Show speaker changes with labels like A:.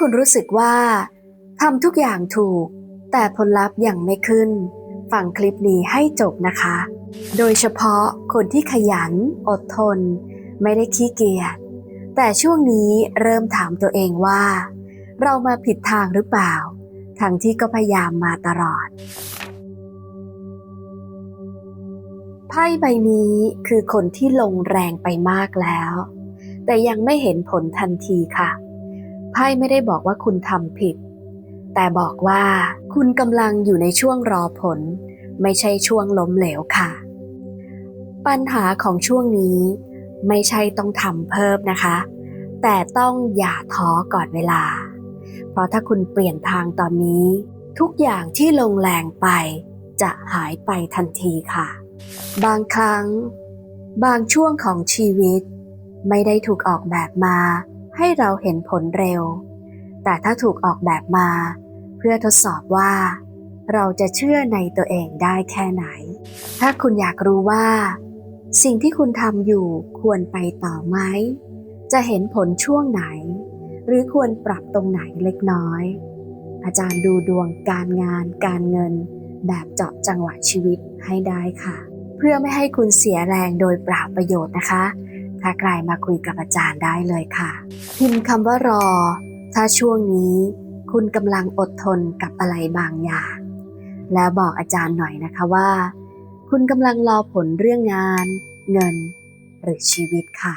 A: คุณรู้สึกว่าทำทุกอย่างถูก แต่ผลลัพธ์ยังไม่ขึ้น ฟังคลิปนี้ให้จบนะคะ โดยเฉพาะคนที่ขยัน อดทน ไม่ได้ขี้เกียจแต่ช่วงนี้เริ่มถามตัวเองว่า เรามาผิดทางหรือเปล่า ทั้งที่ก็พยายามมาตลอดไพ่ใบนี้คือคนที่ลงแรงไปมากแล้ว แต่ยังไม่เห็นผลทันทีค่ะ ไพ่ไม่ได้บอกว่าคุณทำผิด แต่บอกว่าคุณกำลังอยู่ในช่วงรอผล ไม่ใช่ช่วงล้มเหลวค่ะ ปัญหาของช่วงนี้ ไม่ใช่ต้องทำเพิ่มนะคะ แต่ต้องอย่าท้อก่อนเวลา เพราะถ้าคุณเปลี่ยนทางตอนนี้ ทุกอย่างที่ลงแรงไป จะหายไปทันทีค่ะ บางครั้ง บางช่วงของชีวิต ไม่ได้ถูกออกแบบมา ให้เราเห็นผลเร็ว แต่ถ้าถูกออกแบบมา เพื่อทดสอบว่า เราจะเชื่อในตัวเองได้แค่ไหน ถ้าคุณอยากรู้ว่า สิ่งที่คุณทำอยู่ควรไปต่อไหม จะเห็นผลช่วงไหน หรือควรปรับตรงไหนเล็กน้อย อาจารย์ดูดวงการงานการเงิน แบบเจาะจังหวะชีวิตให้ได้ค่ะ เพื่อไม่ให้คุณเสียแรงโดยเปล่าประโยชน์นะคะ ถ้าใครมาคุยกับอาจารย์ได้เลยค่ะ พิมพ์คำว่ารอ ถ้าช่วงนี้คุณกำลังอดทนกับอะไรบางอย่าง แล้วบอกอาจารย์หน่อยนะคะว่า คุณกำลังรอผลเรื่องงาน เงิน หรือชีวิตค่ะ